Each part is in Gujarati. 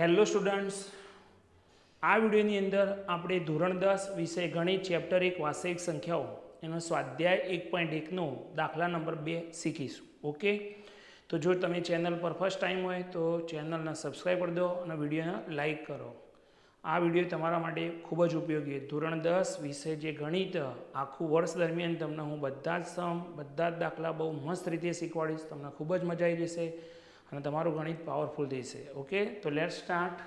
હેલો સ્ટુડન્ટ્સ આ વિડીયોની અંદર આપણે ધોરણ દસ વિષય ગણિત ચેપ્ટર એક, વાસ્તવિક સંખ્યાઓ એનો સ્વાધ્યાય એક પોઈન્ટ એકનો દાખલા નંબર બે શીખીશું. ઓકે તો જો તમે ચેનલ પર ફર્સ્ટ ટાઈમ હોય તો ચેનલને સબસ્ક્રાઈબ કરી દો અને વિડીયોને લાઇક કરો. આ વીડિયો તમારા માટે ખૂબ જ ઉપયોગી ધોરણ દસ વિષય જે ગણિત, આખું વર્ષ દરમિયાન તમને હું બધા જ સમ બધા જ દાખલા બહુ મસ્ત રીતે શીખવાડીશ. તમને ખૂબ જ મજા આવી જશે. અને તમારું ગણિત પાવરફુલ થશે ઓકે તો લેટ સ્ટાર્ટ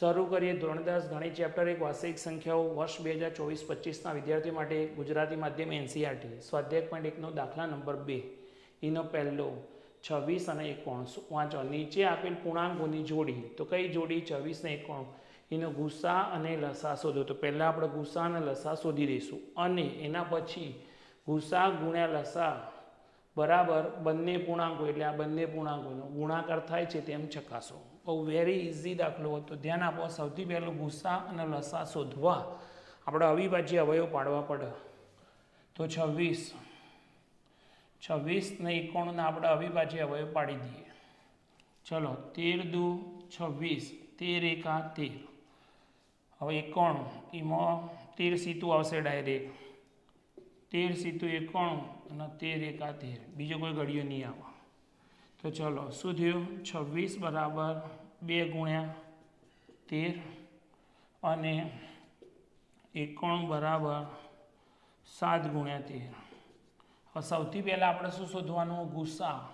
શરૂ કરીએ ધોરણ દસ ગણિત ચેપ્ટર એક વાસ્તવિક સંખ્યાઓ, વર્ષ બે હજાર ચોવીસ પચીસના વિદ્યાર્થીઓ માટે ગુજરાતી માધ્યમ એનસીઆરટી સ્વાધ્યાય પોઈન્ટ એકનો દાખલા નંબર બે. એનો પહેલો, છવ્વીસ અને એકોણ વાંચો. નીચે આપેલ પૂર્ણાંકોની જોડી. તો કઈ જોડી? છવ્વીસ ને એકોણ. એનો ગુસ્સા અને લસા શોધો. તો પહેલાં આપણે ગુસ્સા અને લસા શોધી દઈશું. અને એના પછી ગુસ્સા ગુણ્યા લસા બરાબર બંને પૂર્ણાંકો, એટલે આ બંને પૂર્ણાંકોનો ગુણાકાર થાય છે તેમ ચકાસો. બહુ વેરી ઇઝી દાખલો હતો. ધ્યાન આપો, સૌથી પહેલું ગુસ્સા અને લસા શોધવા. આપણે અવિભાજ્ય અવયવ પાડવા પડે. તો છવ્વીસ. છવ્વીસ ને એકોણના આપણે અવિભાજ્ય અવયવ પાડી દઈએ. ચલો, તેર દુ છવ્વીસ. તેર એકા તેર. હવે એકોણ. એમાં તેર સીતું આવશે ડાયરેક્ટ. તેર સીતું એકોણ અને તેર એકા તેર બીજો કોઈ ઘડિયો નહીં આવે. તો ચલો, શું થયું? છવ્વીસ બરાબર બે ગુણ્યા તેર અને એકોણ બરાબર સાત ગુણ્યા તેર. હવે સૌથી પહેલાં આપણે શું શોધવાનું? ગુસ્સા.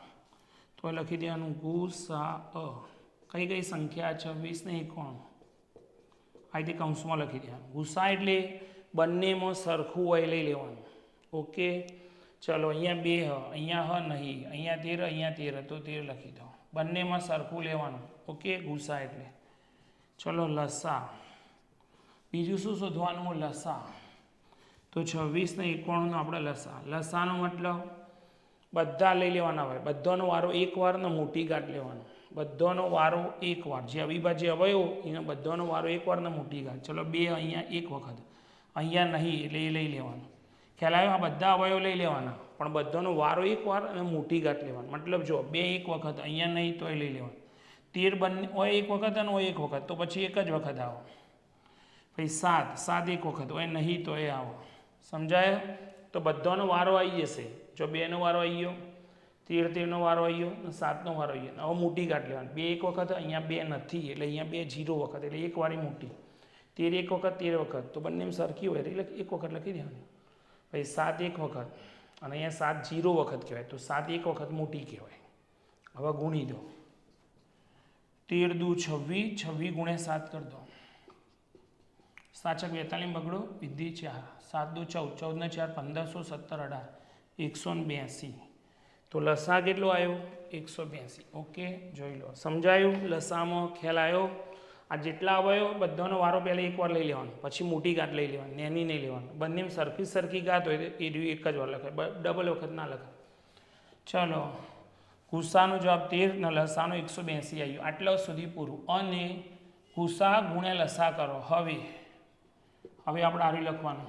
તો લખી દેવાનું, ગુસ્સા અ. કઈ કઈ સંખ્યા? છવ્વીસ ને એકોણ. આ રીતે કૌંસમાં લખી દેવાનું. ગુસ્સા એટલે બંનેમાં સરખું હોય લઈ લેવાનું. ઓકે, ચલો અહીંયા બે હ, અહીંયા હ નહીં, અહીંયા તેર અહીંયા તેર, તો તેર લખી દો. બંનેમાં સરખું લેવાનું, ઓકે, ગુસ્સા એટલે. ચલો, લસા. બીજું શું શોધવાનું? લસા. તો છવ્વીસને એકોણનું આપણે લસા. લસાનો મતલબ બધા લઈ લેવાના હોય. બધાનો વારો એક વાર ને મોટી ગાંઠ લેવાનો. બધાનો વારો એક વાર. જે અવિભાજ્ય અવયવ, એનો બધાનો વારો એક વાર ને મોટી ગાંઠ ચલો, બે અહીંયા એક વખત. અહીંયા નહીં, એટલે એ લઈ લેવાનું. ખ્યાલ આ બધા અવયવ લઈ લેવાના, પણ બધાનો વારો એક વાર અને મોટી ગાંઠ લેવાનો. મતલબ જો બે એક વખત, અહીંયા નહીં તો એ લઈ લેવાનું. તેર બંને હોય એક વખત અને હોય એક વખત, તો પછી એક જ વખત આવો. પછી સાત સાત એક વખત હોય, નહીં તો એ આવો. સમજાય? તો બધાનો વારો આવી જશે. જો બેનો વારો આવી ગયો, તેર તેરનો વારો આવી ગયો, અને સાતનો વારો આવી ગયો. હવે મોટી ગાંઠ લેવાની. બે એક વખત, અહીંયા બે નથી, એટલે અહીંયા બે જીરો વખત, એટલે એક વારી મોટી. તેર એક વખત, તેર વખત, તો બંને સરખી હોય, એટલે એક વખત લખી દેવાની. પછી સાત એક વખત અને અહીંયા સાત જીરો વખત કહેવાય. તો સાત એક વખત મોટી કહેવાય. હવે ગુણી દો. તેર દુ છવ્વીસ છવ્વીસ ગુણ્યા સાત કરી દો. સાચક બેતાલીસ બગડો વિધિ ચાર. સાત દુ ચૌદ ચૌદને ચાર પંદરસો સત્તર અઢાર. એકસો બ્યાસી. તો લસા કેટલો આવ્યો એકસો બ્યાસી. ઓકે, જોઈ લો. સમજાયું? લસામાં ખ્યાલ આવ્યો આ જેટલા આવ્યો બધાનો વારો પહેલાં એકવાર લઈ લેવાનો, પછી મોટી ગાંઠ લઈ લેવાની, નેની નહીં લેવાની. બંને સરખી સરખી ગાંઠ હોય એ એક જ વાર લખાય ડબલ વખત ના લખાય. ચલો, ગુસ્સાનો જવાબ તેર, ને, લસાનો એકસો બેસી આવ્યું આટલા સુધી પૂરું. અને ગુસ્સા ગુણ્યા લસા કરો. હવે હવે આપણે આરી લખવાનું.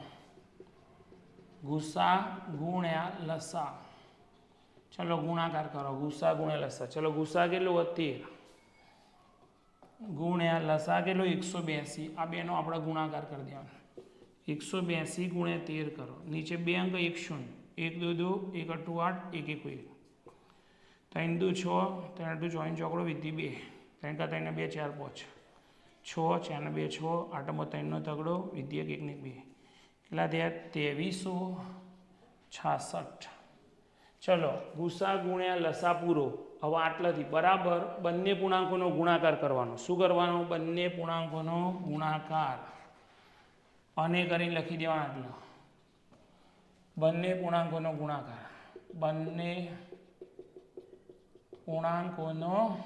ગુસ્સા ગુણ્યા લસા. ચલો, ગુણાકાર કરો. ગુસ્સા ગુણ્યા લસા. ચલો, ગુસ્સા કેટલું તેર ગુણ્યા લસા કેટલો એકસો બ્યાસી આ બેનો આપણે ગુણાકાર કરી દેવાનો. એકસો બ્યાસી ગુણ્યા તેર કરો. નીચે બે અંક એક શૂન્ય. એક દો દો, એક અઠું આઠ, એક એક એક. ત્રણ દુ છ, ત્રણ અઠું ચોઈન ચોકડો વિધિ બે. ત્રણ કા ત્રણ બે, ચાર પાંચ. છ, ચારને બે, છ, આઠમાં ત્રણનો તગડો વિધિ એક, એકને બે. કેટલા થયા ત્રેવીસો છાસઠ. ચલો, ગુસા ગુણ્યા લસા પૂરો હવે આટલાથી બરાબર બંને પૂર્ણાંકોનો ગુણાકાર કરવાનો. શું કરવાનો? બંને પૂર્ણાંકોનો ગુણાકાર. અને કરીને લખી દેવાના આટલા. બંને પૂર્ણાંકોનો ગુણાકાર. બંને પૂર્ણાંકોનો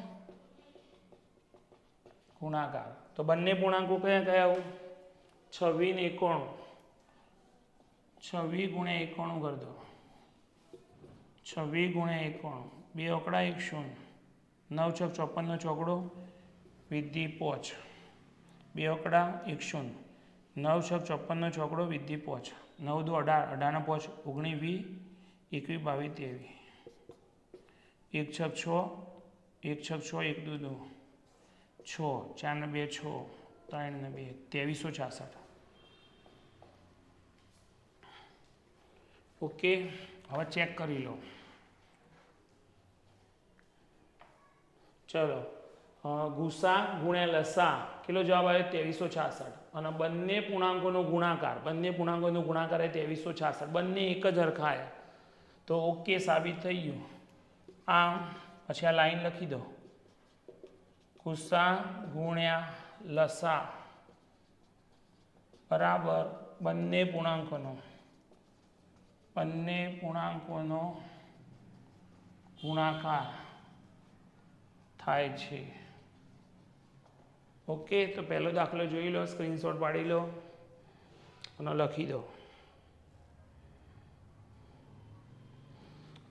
ગુણાકાર. તો બંને પૂર્ણાંકો કયા કયા છવ્વીસ ને એકોણું. છવ્વીસ ગુણ્યા એકોણું કરી દો. છવ્વીસ ગુણ્યા એકોણું. બે ઓકડા, એક શૂન્ય નવ છક ચોપનનો ચોકડો વિધિ પોચ. બે ઓકડા, એક શૂન્ય નવ છક ચોપનનો ચોકડો વિધિ પોચ. નવ દો અઢાર અઢારના પોચ ઓગણીસ વી એકવીસ બાવીસ ત્રેવીસ એક છક છ, એક છક છ, એક દુ દો. છ ચાર ને બે છ ત્રણ ને બે, ત્રેવીસો છાસઠ. ઓકે, હવે ચેક કરી લો. ચલો. ગુસા ગુણ્યા લસા. કેટલો જવાબ આવ્યો ત્રેવીસો છાસઠ. અને બંને પૂર્ણાંકોનો ગુણાકાર. બંને પૂર્ણાંકોનો ગુણાકાર એ ત્રેવીસો છાસઠ. બંને એક જ હરખા આવ્યા તો ઓકે સાબિત થઈ ગયું. આ પછી આ લાઈન લખી દો. ગુસા ગુણ્યા લસા. બરાબર. બંને પૂર્ણાંકોનો. બંને પૂર્ણાંકોનો ગુણાકાર. થાય છે. ઓકે તો પહેલો દાખલો જોઈ લો સ્ક્રીનશોટ પાડી લો, અને લખી દો.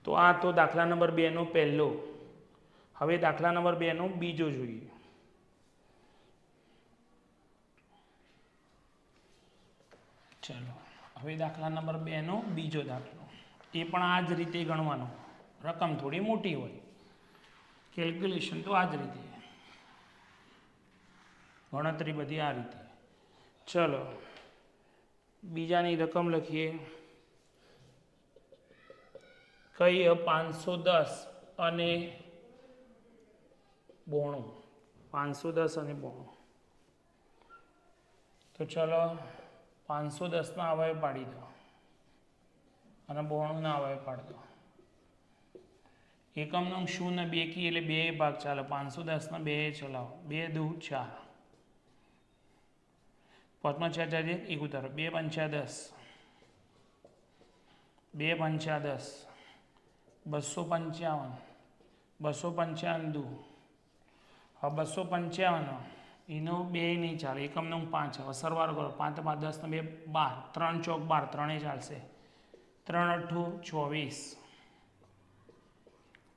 તો આ તો દાખલા નંબર બેનો પહેલો. હવે દાખલા નંબર બેનો બીજો જોઈએ. ચલો, હવે દાખલા નંબર બેનો બીજો દાખલો. એ પણ આ જ રીતે ગણવાનો. રકમ થોડી મોટી હોય. કેલ્ક્યુલેશન તો આ જ રીતે ગણતરી બધી આ રીતે. ચલો, બીજાની રકમ લખીએ. કઈ પાંચસો દસ અને બોણું. પાંચસો દસ અને બોણું. તો ચલો, પાંચસો દસના અવયવ પાડી દો. અને બોણુંના અવયવ પાડી દો. એકમનો શૂન્ય બે કી એટલે બે ભાગ ચાલે, પાંચસો દસના બે ચલાવો. બે દુ ચાર. પાંચમાં ચાર ચાર એક ઉતારો. બે પંચા દસ. બે પંચા દસ. બસો પંચાવન. બસો પંચાવન દુ. હવે બસો પંચાવન. એનો બે નહીં ચાલે. એકમનો પાંચ. હવે સરવાળો કરો. પાંચ પાંચ દસ ને બે બાર. ત્રણ ચોક બાર. ત્રણેય ચાલશે. ત્રણ અઠ્ઠું ચોવીસ.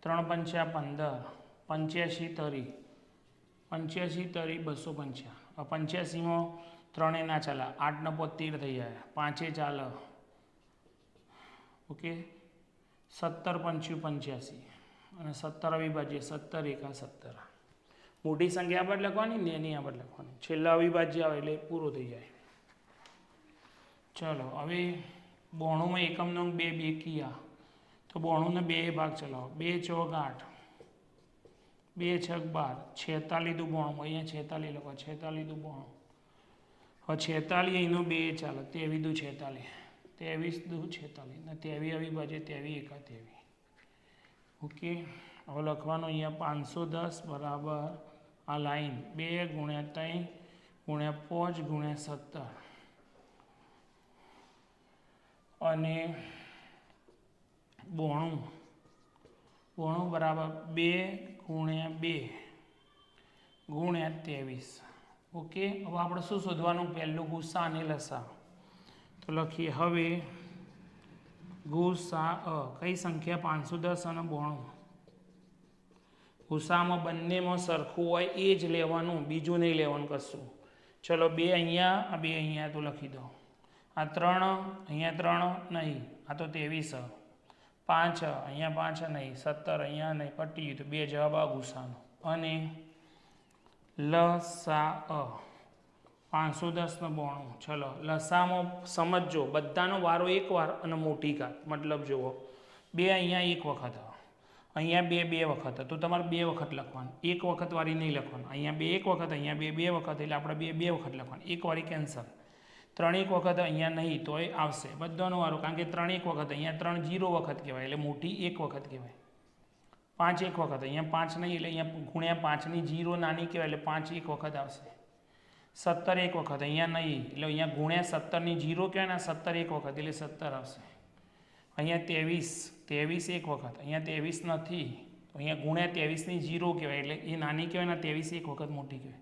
ત્રણ પંચા પંદર, પંચ્યાસી તરી પંચ્યાસી તરી બસો પંચ્યા પંચ્યાસીમાં ત્રણે ના ચાલે, આઠ નપો પોતેર થઈ જાય, પાંચે ચાલે. ઓકે? સત્તર પંચ્યું પંચ્યાસી અને સત્તર અવિભાજ્ય, સત્તર એકા સત્તર. મોટી સંખ્યા પર લખવાની ને એની આ પર લખવાની. છેલ્લા અવિભાજ્ય આવે એટલે પૂરો થઈ જાય. ચલો, હવે બોણુંમાં એકમનો બે બે કિયા તો બોણુંને બે ભાગ ચલાવો. બે ચોક આઠ. બે છક બાર. છેતાલીસ દુ બોણું અહીંયા છેતાલીસ લખો. છેતાલી દુ બોણું હવે છેતાલીસ અહીંનું બે ચાલે. તેવી દુ છેતાલીસ ત્રેવીસ દુ છેતાલીસ ને તેવી આવી બાજુ તેવી એકા તેવી. ઓકે? હવે લખવાનું અહીંયા પાંચસો દસ બરાબર આ લાઈન. બે ગુણ્યા ત્રણ ગુણ્યા પાંચ ગુણ્યા સત્તર. અને બોણું. બોણું બરાબર બે ગુણ્યા બે. ગુણ્યા ત્રેવીસ. ઓકે, હવે આપણે શું શોધવાનું? પહેલું ગુસ્સા અને લસા. તો લખીએ હવે ગુસા અ, કઈ સંખ્યા? પાંચસો દસ અને બોણું. ગુસામાં બંનેમાં સરખું હોય એ જ લેવાનું, બીજું નહીં લેવાનું કશું. ચલો, બે અહીંયા, આ બે અહીંયા, તો લખી દો. આ ત્રણ, અહીંયા ત્રણ નહીં, આ તો ત્રેવીસ. પાંચ, અહીંયા પાંચ નહીં, સત્તર, અહીંયા નહીં પટી ગયું તો બે જવાબ આ ગુસાનો અને લસા અ. પાંચસો દસનો બોણું. ચલો લસામાં સમજજો. બધાનો વારો એક વાર અને મોટી ઘાત. મતલબ જુઓ, બે અહીંયા એક વખત. અહીંયા બે બે વખત. તો તમારે બે વખત લખવાનું. એક વખત વાળી નહીં લખવાનું. અહીંયા બે, એક વખત. અહીંયા બે બે વખત. એટલે આપણે બે બે વખત લખવાનું. એક વાળી કેન્સલ ત્રણ એક વખત અહીંયા નહીં તોય આવશે. બધાનો વારો, કારણ કે ત્રણેક વખત અહીંયા ત્રણ જીરો વખત કહેવાય, એટલે મોટી એક વખત કહેવાય. પાંચ એક વખત, અહીંયા પાંચ નહીં, એટલે અહીંયા ગુણ્યા પાંચની જીરો નાની કહેવાય, એટલે પાંચ એક વખત આવશે. સત્તર એક વખત, અહીંયા નહીં, એટલે અહીંયા ગુણ્યા સત્તરની જીરો કહેવાય ને સત્તર એક વખત, એટલે સત્તર આવશે. અહીંયા ત્રેવીસ ત્રેવીસ એક વખત, અહીંયા ત્રેવીસ નથી અહીંયા ગુણ્યા ત્રેવીસની જીરો કહેવાય, એટલે એ નાની કહેવાય ને ત્રેવીસ એક વખત મોટી કહેવાય.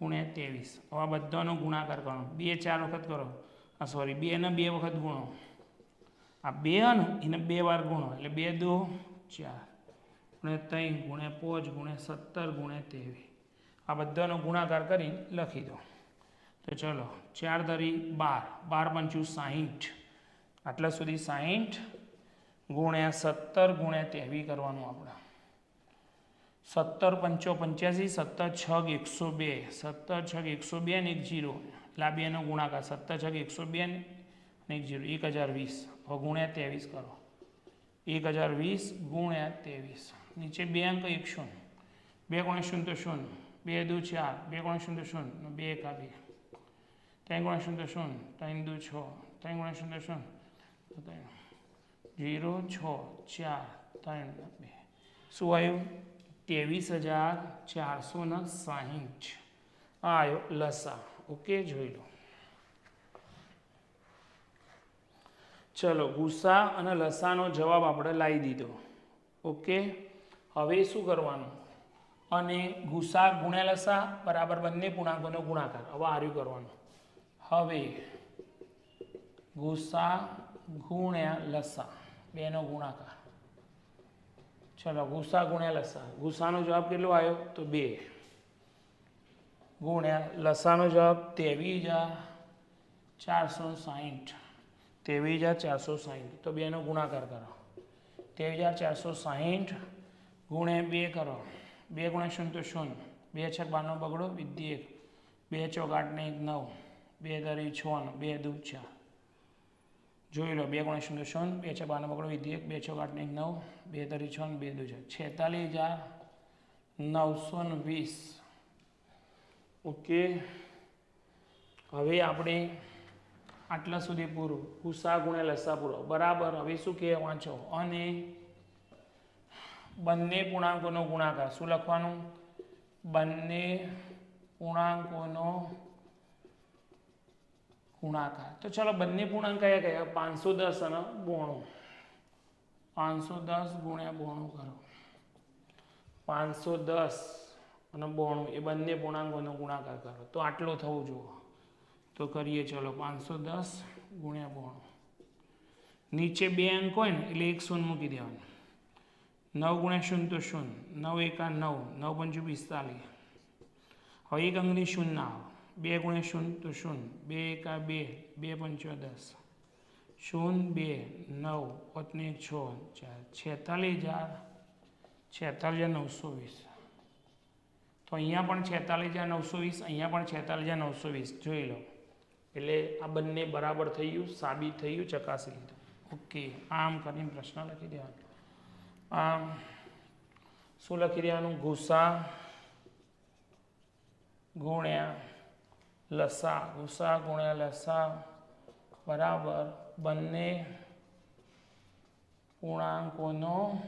ગુણ્યા ત્રેવીસ. હવે આ બધાનો ગુણાકાર કરો. બે, ચાર વખત કરો. આ સોરી બેને બે વખત ગુણો. આ બે ને એને બે વાર ગુણો. એટલે બે, દો, ચાર. ગુણ્યા ત્રણ, ગુણ્યા પાંચ, ગુણ્યા સત્તર, ગુણ્યા ત્રેવીસ. આ બધાનો ગુણાકાર કરી લખી દો. તો ચલો, ચાર ધરી બાર. બાર પંચું સાહીઠ. આટલા સુધી સાહીઠ ગુણ્યા સત્તર ગુણ્યા ત્રેવીસ કરવાનું આપણે. સત્તર પંચો પંચ્યાસી, સત્તર છગ એકસો બે. સત્તર છગ એકસો બે ને એક જીરો. એટલે બેનો ગુણાકાર સત્તર છગ એકસો બે ને એક જીરો. એક હજાર વીસ. ગુણ્યા ત્રેવીસ કરો. એક હજાર વીસ ગુણ્યા ત્રેવીસ. નીચે બે અંક એક શૂન્ય. બે ગુણ્યા શૂન્ય તો શૂન્ય. બે દુ ચાર. બે ગુણ્યા શૂન્ય તો શૂન્ય. બે એકા બે. ત્રણ ગુણ્યા શૂન્ય તો શૂન્ય. ત્રણ દુ છ. ત્રણ ગુણ્યા શૂન્ય તો શૂન્ય. ત્રણ. જીરો, છ, ચાર, ત્રણ, બે. શું આવ્યું? ત્રેવીસ હજાર ચારસો ને સાહીઠ. આવ્યો લસા, ઓકે, જોઈ લો. ચલો, ગુસ્સા અને લસાનો જવાબ આપણે લાવી દીધો. ઓકે? હવે શું કરવાનું? અને ગુસ્સા ગુણ્યા લસા બરાબર બંને પૂર્ણાંકોનો ગુણાકાર. હવે આર્યું કરવાનું. હવે ગુસ્સા ગુણ્યા લસા, બેનો ગુણાકાર. ચલો, ગુસ્સા ગુણ્યા લસા. ગુસાનો જવાબ કેટલો આવ્યો? તો બે. ગુણ્યા લસાનો જવાબ ત્રેવીસ હજાર ચારસો સાહીઠ. ત્રેવીસ હજાર ચારસો સાહીઠ. તો બેનો ગુણાકાર કરો. ત્રેવીસ હજાર ચારસો સાહીઠ ગુણ્યા બે કરો. બે ગુણ્યા શૂન્ય તો શૂન્ય. બે છ બારનો બગડો, વિદ્ય એક. બે ચોક આઠ ને એક નવ. બે દરી છ બે દૂધ ચાર જોઈ લો, બે ગુણ્યા શૂન્ય શૂન્ય બે છ બારનો બગડો વિધેયક, બે છ આઠ ને એક નવ બે તરી છ બે દુ છે છેતાલીસ હજાર નવસો ને વીસ. ઓકે. હવે આપણે આટલા સુધી પૂરું. ગુસા ગુણ્યા લસા પૂરો બરાબર? હવે શું કહે વાંચો અને બંને પૂર્ણાંકોનો ગુણાકાર શું લખવાનું? બંને પૂર્ણાંકોનો ગુણાકાર તો ચલો બંને પૂર્ણાંક કયા કયા? પાંચસો દસ અને બોણું. પાંચસો દસ ગુણ્યા બોણું કરો. પાંચસો દસ અને બોણું, એ બંને પૂર્ણાંકોનો ગુણાકાર કરો. તો આટલો થવું જુઓ. તો કરીએ ચલો પાંચસો દસ ગુણ્યા બોણું. નીચે બે અંક હોય ને, એટલે એક શૂન્ય મૂકી દેવાનું. નવ ગુણ્યા શૂન્ય તો શૂન્ય. નવ એકા નવ. નવ પંચું પિસ્તાલીસ. હવે એક અંકની શૂન્ય આવે. બે ગુણ્યા શૂન્ય તો શૂન્ય. બે એકા બે બે પંચો દસ. શૂન્ય, બે, નવ, ઓતને છ, ચાર. છેતાલીસ હજાર છેતાલીસ હજાર નવસો વીસ. તો અહીંયા પણ છેતાલીસ હજાર નવસો વીસ, અહીંયા પણ છેતાલીસ હજાર નવસો વીસ. જોઈ લો. એટલે આ બંને બરાબર થઈ ગયું, સાબિત થઈ ગયું, ચકાસી લીધું. ઓકે આમ કરીને પ્રશ્ન લખી દેવાનો. આમ, શું લખી દેવાનું? ગુસા ગુણ્યા લસા, ગુસા ગુણ્યા લસા, બરાબર, બંને પૂર્ણાંકોનો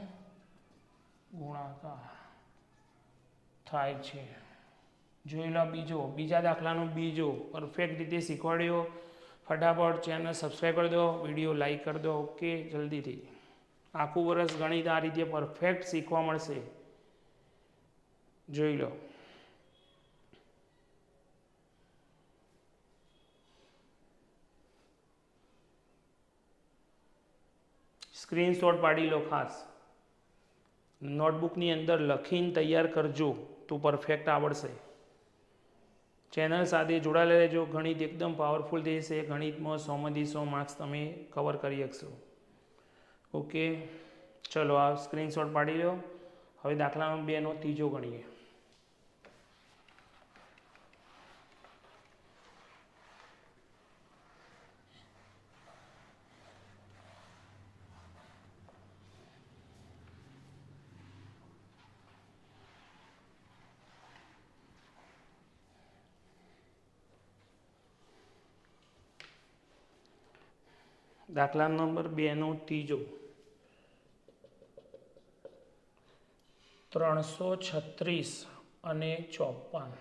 ગુણાકાર થાય છે. જોઈ લો બીજો, બીજા દાખલાનો બીજો પરફેક્ટ રીતે શીખવાડ્યો. ફટાફટ ચેનલ સબસ્ક્રાઈબ કરી દો, વીડિયો લાઈક કરી દો, ઓકે, જલ્દીથી. આખું વર્ષ ગણિત આ રીતે પરફેક્ટ શીખવા મળશે. જોઈ લો. સ્ક્રીનશોટ પાડી લો ખાસ. નોટબુકની અંદર લખીને તૈયાર કરજો, તો પરફેક્ટ આવડશે. ચેનલ સાથે જોડાયેલા રહેજો. ગણિત એકદમ પાવરફુલ થશે ગણિતમાં સોમાંથી સો માર્ક્સ તમે કવર કરી શકશો. ઓકે ચલો, આ સ્ક્રીનશોટ પાડી લો. હવે દાખલા નંબર બેનો ત્રીજો ગણીએ. દાખલા નંબર બેનો ત્રીજો. ત્રણસો છત્રીસ અને ચોપન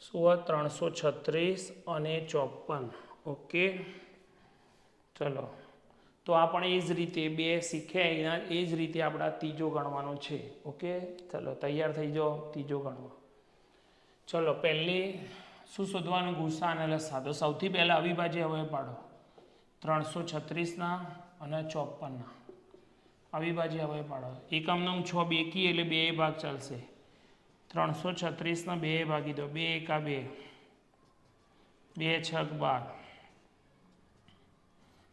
શું ત્રણસો છત્રીસ અને ચોપન ઓકે. ચલો. તો આપણે એ જ રીતે બે શીખ્યા એના, એ જ રીતે આપણા ત્રીજો ગણવાનો છે. ઓકે. ચલો, તૈયાર થઈ જાઓ, ત્રીજો ગણવા. ચલો, પહેલી, શું શોધવાનું? ગુસ્સા અને લસા. તો સૌથી પહેલાં અવિભાજ્ય હવે પાડો. ત્રણસો છત્રીસના અને ચોપનના અવિભાજ્ય હવે પાડો. એકમનો છ બેકી એટલે બે ભાગ ચાલશે. ત્રણસો છત્રીસના બે ભાગી દો. બે એકા બે. બે છક બાર.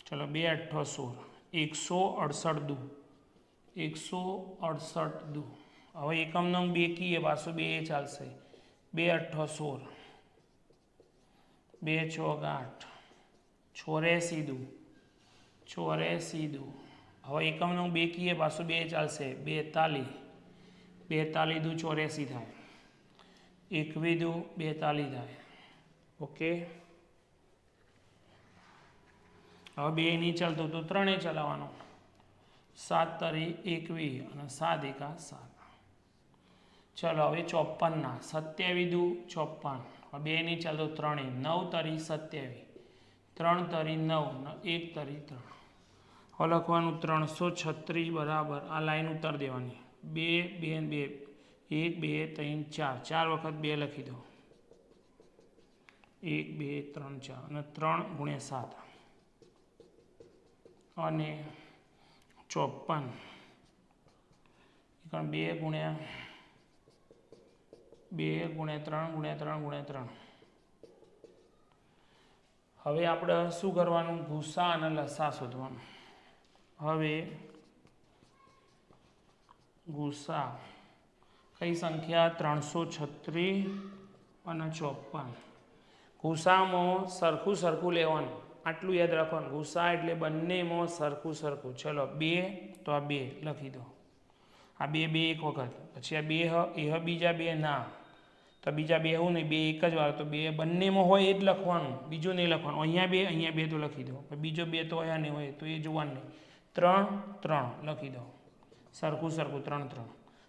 ચલો, બે અઠ્ઠો સોળ. એકસો અડસઠ દુ. એકસો અડસઠ દુ. હવે એકમ નંગ બે કીએ પાછું બે એ ચાલશે. બે અઠ્ઠો સોળ. બે ચોક આઠ. ચોર્યાસી સીધું, છોરે સીધું. હવે એકમનું બે કીએ પાછું બે ચાલશે બેતાલી બેતાલી દુ ચોર્યાસી થાય. એકવી દુ બેતાલી થાય. ઓકે? હવે બે નહીં ચાલતું તો ત્રણે ચલાવવાનો. સાત તરી એકવી અને સાત એકા સાત. ચલો, હવે ચોપનના સત્યાવી દુ ચોપન બે નહીં ચાલતું, ત્રણે. નવ તરી સત્યાવી ત્રણ તરી નવ એક તરી ત્રણ. હવે લખવાનું ત્રણસો છત્રીસ બરાબર. આ લાઈન ઉતાર દેવાની. બે બે બે. એક, બે, ત્રણ, ચાર. ચાર વખત બે લખી દો. એક, બે, ત્રણ, ચાર. અને ત્રણ ગુણ્યા સાત. અને ચોપન. બે ગુણ્યા બે ગુણ્યા ત્રણ ગુણ્યા ત્રણ ગુણ્યા ત્રણ. હવે આપણે શું કરવાનું? ભૂસા અને લસા શોધવાનું. હવે ગુસા કઈ સંખ્યા? ત્રણસો છત્રીસ અને ચોપન ગુસામાં સરખું સરખું લેવાનું. આટલું યાદ રાખવાનું. ગુસા એટલે બંનેમાં સરખું સરખું. ચલો, બે, તો આ બે લખી દો. આ બે બે એક વખત. પછી આ બે હ, એ બીજા બે, ના. તો બીજા બે એવું નહીં બે એક જ વાર તો બે બંનેમાં હોય એ જ લખવાનું, બીજું નહીં લખવાનું. અહીંયા બે અહીંયા બે તો લખી દો. બીજો બે તો અહીંયા નહીં હોય, તો એ જોવાનું નહીં. ત્રણ ત્રણ લખી દો. સરખું સરખું, ત્રણ ત્રણ.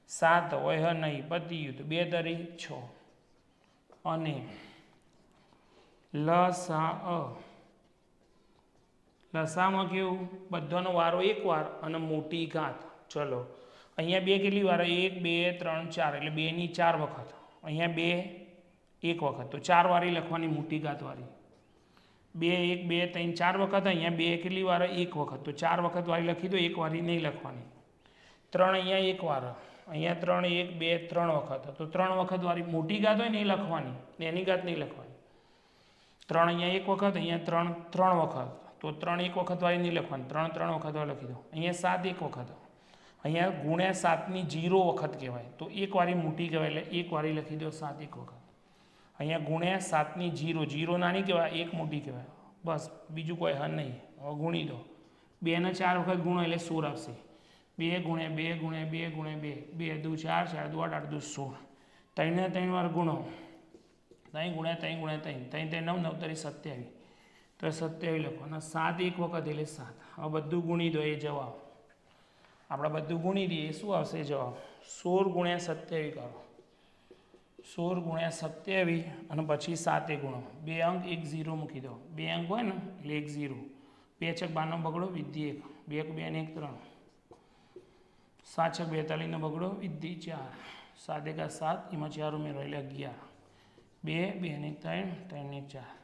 સાત હોય હ, નહીં પતી ગયું તો બે તરી, છ. અને લસા અ. લસામાં કેવું? બધાનો વારો એક વાર અને મોટી ઘાત. ચલો. અહીંયા બે કેટલી વાર? એક, બે, ત્રણ, ચાર. એટલે બેની ચાર વખત. અહીંયા બે, એક વખત. તો ચાર વારી લખવાની મોટી ઘાતવારી બે, એક, બે, ત્રણ, ચાર વખત, અહીંયા બે કેટલી વાર? એક વખત. તો ચાર વખત વારી લખી દો, એક વારી નહીં લખવાની. ત્રણ અહીંયા એક વાર. અહીંયા ત્રણ, એક, બે, ત્રણ વખત. તો ત્રણ વખત વારી મોટી ઘાત હોય ને એ લખવાની. એની ઘાત નહીં લખવાની. ત્રણ અહીંયા એક વખત, અહીંયા ત્રણ ત્રણ વખત. તો ત્રણ એક વખત વાળી નહીં લખવાની. ત્રણ ત્રણ વખત વાળી લખી દો. અહીંયા સાત એક વખત. અહીંયા ગુણ્યા સાતની જીરો વખત કહેવાય. તો એક વારી મોટી કહેવાય એટલે એક વારી લખી દો, સાત એક વખત. અહીંયા ગુણ્યા સાતની જીરો જીરો નાની કહેવાય, એક મોટી કહેવાય. બસ, બીજું કોઈ હન નહીં. હવે ગુણી દો. બેને ચાર વખત ગુણો એટલે સોળ આવશે. બે ગુણ્યા બે ગુણ્યા બે ગુણ્યા બે. બે, દુ, ચાર ચાર, દુ, આઠ આઠ, દુ, સોળ. ત્રણે ત્રણ વાર ગુણો. ત્રણ ગુણ્યા ત્રણ ગુણ્યા ત્રણ. ત્રણ ત્રણ, નવ નવ, તરી સત્યાવીસ. તો સત્યાવીસ લખો. અને સાત એક વખત એટલે સાત. હવે બધું ગુણી દો, એ જવાબ. આપણે બધું ગુણી દઈએ શું આવશે જવાબ સોળ ગુણ્યા સત્યાવી કરો. સોળ ગુણ્યા સત્યાવી અને પછી સાતે ગુણો. બે અંક એક ઝીરો મૂકી દો. બે અંક હોય ને, એટલે એક ઝીરો. બે છક બારનો બગડો વિધિ એક. બે એક, બે ને એક, ત્રણ. સાત છક બેતાલીસનો બગડો વિધિ ચાર. સાત એકા સાત, એમાં ચાર ઉમેરો, એટલે અગિયાર. બે બે ને ત્રણ ત્રણ ને ચાર.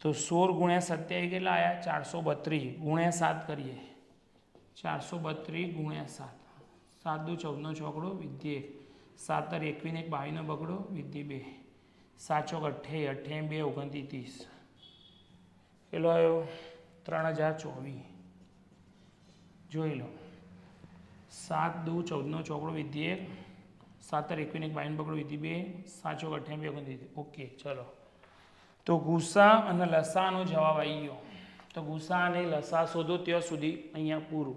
તો સોળ ગુણ્યા સત્યાવી કેટલા આવ્યા ચારસો બત્રીસ. ગુણ્યા સાત કરીએ. ચારસો બત્રીસ ગુણ્યા સાત. સાત દુ ચૌદનો ચોકડો, વિદ્ય એક સાતર એકવીને એક બાવીનો બગડો, વિદ્ય બે. સાત ચોક અઠ્યાવીસ અઠ્યાવીસ બે, ઓગણત્રીસ. ત્રીસ કેટલો આવ્યો? ત્રણ હજાર ચોવીસ. જોઈ લો. સાત દુ ચૌદનો ચોકડો, વિદ્ય એક સાતર એકવીને એક બાવીનો બગડો, વિદ્ય બે. સાત ચોક અઠ્યાવીસ બે, ઓગણત્રીસ. ઓકે, ચલો. તો ગુસ્સા અને લસાનો જવાબ આવી ગયો. તો ગુસા અને લસા શોધો ત્યાં સુધી અહીંયા પૂરું.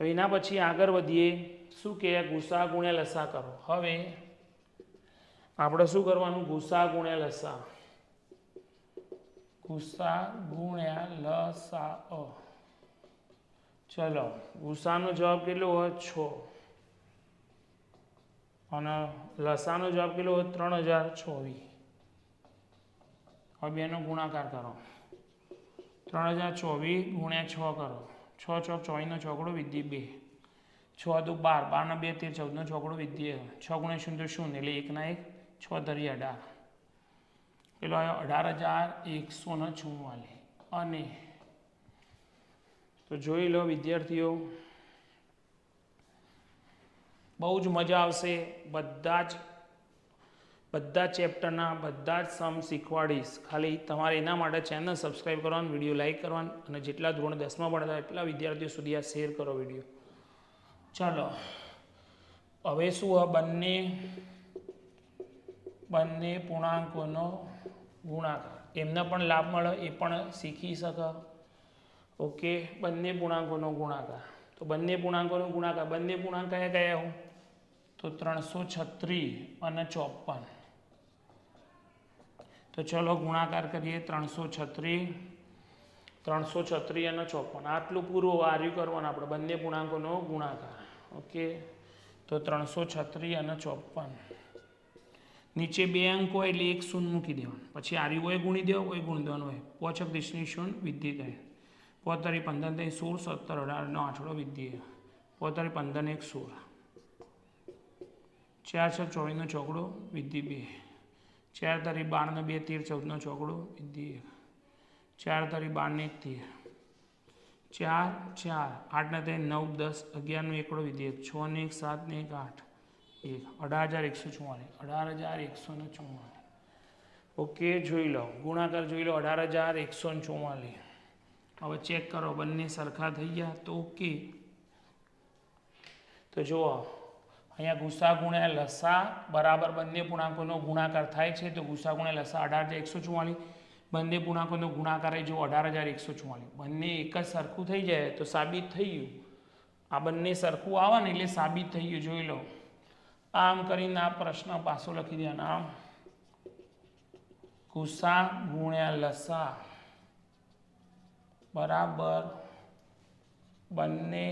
હવે એના પછી આગળ વધીએ, શું કહે ગુસા ગુણ્યા લસા કરો? હવે આપણે શું કરવાનું? ગુસા ગુણ્યા લસા. ગુસા ગુણ્યા લસા અ. ચલો ગુસાનો જવાબ કેટલો હોય? છ. અને લસાનો જવાબ કેટલો હોય? ત્રણ હજાર છવ્વીસ હવે બેનો ગુણાકાર કરો. ત્રણ હજાર ચોવીસ ગુણ્યા છ કરો. છ ચોક ચોવીસનો ચોકડો વિદ્ય બે. છ દુ બાર બારના બે તેર ચૌદનો ચોકડો વિદ્ય છ ગુણ્યા શૂન્ય શૂન્ય એટલે એકના એક, છ ધરી અઢાર. પેલો આવ્યો અઢાર હજાર એકસો ને ચુમ્માલીસ અને તો જોઈ લો વિદ્યાર્થીઓ, બહુ જ મજા આવશે. બધા જ બધા ચેપ્ટરના બધા જ સમ શીખવાડીશ ખાલી તમારે એના માટે ચેનલ સબસ્ક્રાઈબ કરવાનું, વીડિયો લાઇક કરવાનું અને જેટલા ધોરણ દસમાં ભણતા એટલા વિદ્યાર્થીઓ સુધી આ શેર કરો વીડિયો. ચાલો, હવે શું આ બંને બંને પૂર્ણાંકોનો ગુણાકાર? એમને પણ લાભ મળે, એ પણ શીખી શકે. ઓકે, બંને પૂર્ણાંકોનો ગુણાકાર. તો બંને પૂર્ણાંકોનો ગુણાકાર, બંને પૂર્ણાંક કયા કયા હું તો ત્રણસો છત્રીસ અને ચોપન. તો ચલો ગુણાકાર કરીએ ત્રણસો છત્રીસ ત્રણસો છત્રીસ અને ચોપન. આટલું પૂરું વાર્યું કરવાનું આપણે, બંને ગુણાંકોનો ગુણાકાર. ઓકે? તો ત્રણસો છત્રીસ અને ચોપન. નીચે બે અંક હોય એટલે એક શૂન્ય મૂકી દેવાનું. પછી આર્યું હોય ગુણી દેવો હોય ગુણી દેવાનું હોય. પોચક ત્રીસની શૂન્ય વિધિ થાય. પોતરી પંદર થઈ સોળ, સત્તર અઢારનો આઠડો વિધિ પોતરી પંદર એક સોળ. ચાર છ ચોવીસનો ચોકડો વિધિ બે. ચાર તારી બારને બે તેર, ચૌદનો ચોકડો એક ચાર તારી બારને એક તેર. ચાર ચાર. આઠને ત્રણ નવ, દસ, અગિયારનો એકડો વિધિ છ ને એક સાત ને એક, આઠ. એક. અઢાર હજાર એકસો ચુમ્માલીસ અઢાર હજાર એકસો ને ચુમ્માલીસ ઓકે જોઈ લો. ગુણાકાર જોઈ લો. અઢાર હજાર એકસો ને ચુમ્માલીસ હવે ચેક કરો. બંને સરખા થઈ ગયા તો ઓકે તો જુઓ. અહીંયા ગુસા ગુણ્યા લસા બરાબર બંને પૂર્ણાંકોનો ગુણાકાર થાય છે, તો ગુસા ગુણ્યા લસા અઢાર હજાર એકસો ચુમ્માલીસ બંને પૂર્ણાંકોનો ગુણાકાર જો અઢાર હજાર એકસો ચુમ્માલીસ બંને એક જ સરખું થઈ જાય તો સાબિત થઈ ગયું. આ બંને સરખું આવે ને એટલે સાબિત થઈ ગયું, જોઈ લો. આમ કરીને આ પ્રશ્ન પાછો લખી દેવાનો. આમ ગુસા ગુણ્યા લસા બરાબર બંને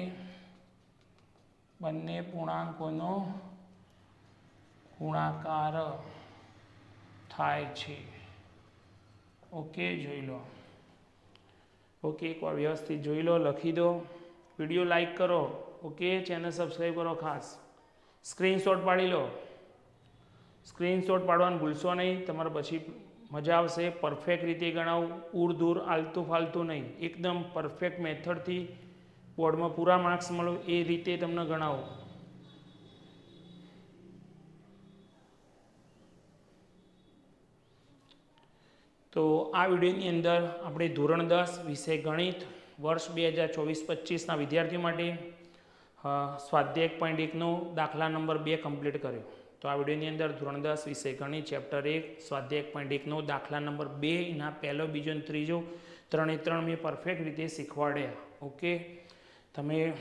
બંને પૂર્ણાંકોનો ગુણાકાર થાય છે. ઓકે જોઈ લો. ઓકે એકવાર વ્યવસ્થિત જોઈ લો, લખી દો. વીડિયો લાઈક કરો. ઓકે ચેનલ સબસ્ક્રાઈબ કરો ખાસ. સ્ક્રીનશોટ પાડી લો. સ્ક્રીનશોટ પાડવાનું ભૂલશો નહીં. તમારે પછી મજા આવશે. પરફેક્ટ રીતે ગણાવું. ઉર દૂર આલતું ફાલતું નહીં. એકદમ પરફેક્ટ મેથડથી બોર્ડમાં પૂરા માર્ક્સ મળો એ રીતે તમને ગણાવો. તો આ વિડીયોની અંદર આપણે ધોરણ દસ વિષય ગણિત વર્ષ બે હજાર ચોવીસ પચીસના વિદ્યાર્થીઓ માટે સ્વાધ્યાય પોઈન્ટ એકનો દાખલા નંબર બે કમ્પ્લીટ કર્યો. તો આ વિડીયોની અંદર ધોરણ દસ વિષય ગણિત ચેપ્ટર એક, સ્વાધ્યાય પોઈન્ટ એકનો દાખલા નંબર બે, એના પહેલો, બીજો અને ત્રીજો ત્રણે ત્રણ મેં પરફેક્ટ રીતે શીખવાડ્યા. ઓકે તમે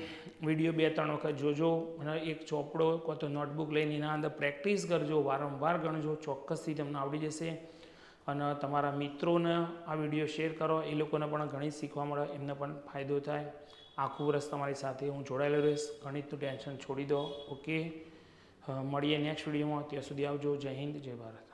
વીડિયો બે, ત્રણ વખત જોજો અને એક ચોપડો કાં તો નોટબુક લઈને એના અંદર પ્રેક્ટિસ કરજો, વારંવાર ગણજો, ચોક્કસથી તમને આવડી જશે. અને તમારા મિત્રોને આ વીડિયો શેર કરો, એ લોકોને પણ ઘણી શીખવા મળે, એમને પણ ફાયદો થાય. આખું વર્ષ તમારી સાથે હું જોડાયેલો રહીશ. ગણિતનું ટેન્શન છોડી દો. ઓકે. મળીએ નેક્સ્ટ વિડીયોમાં. ત્યાં સુધી આવજો. જય હિન્દ, જય ભારત.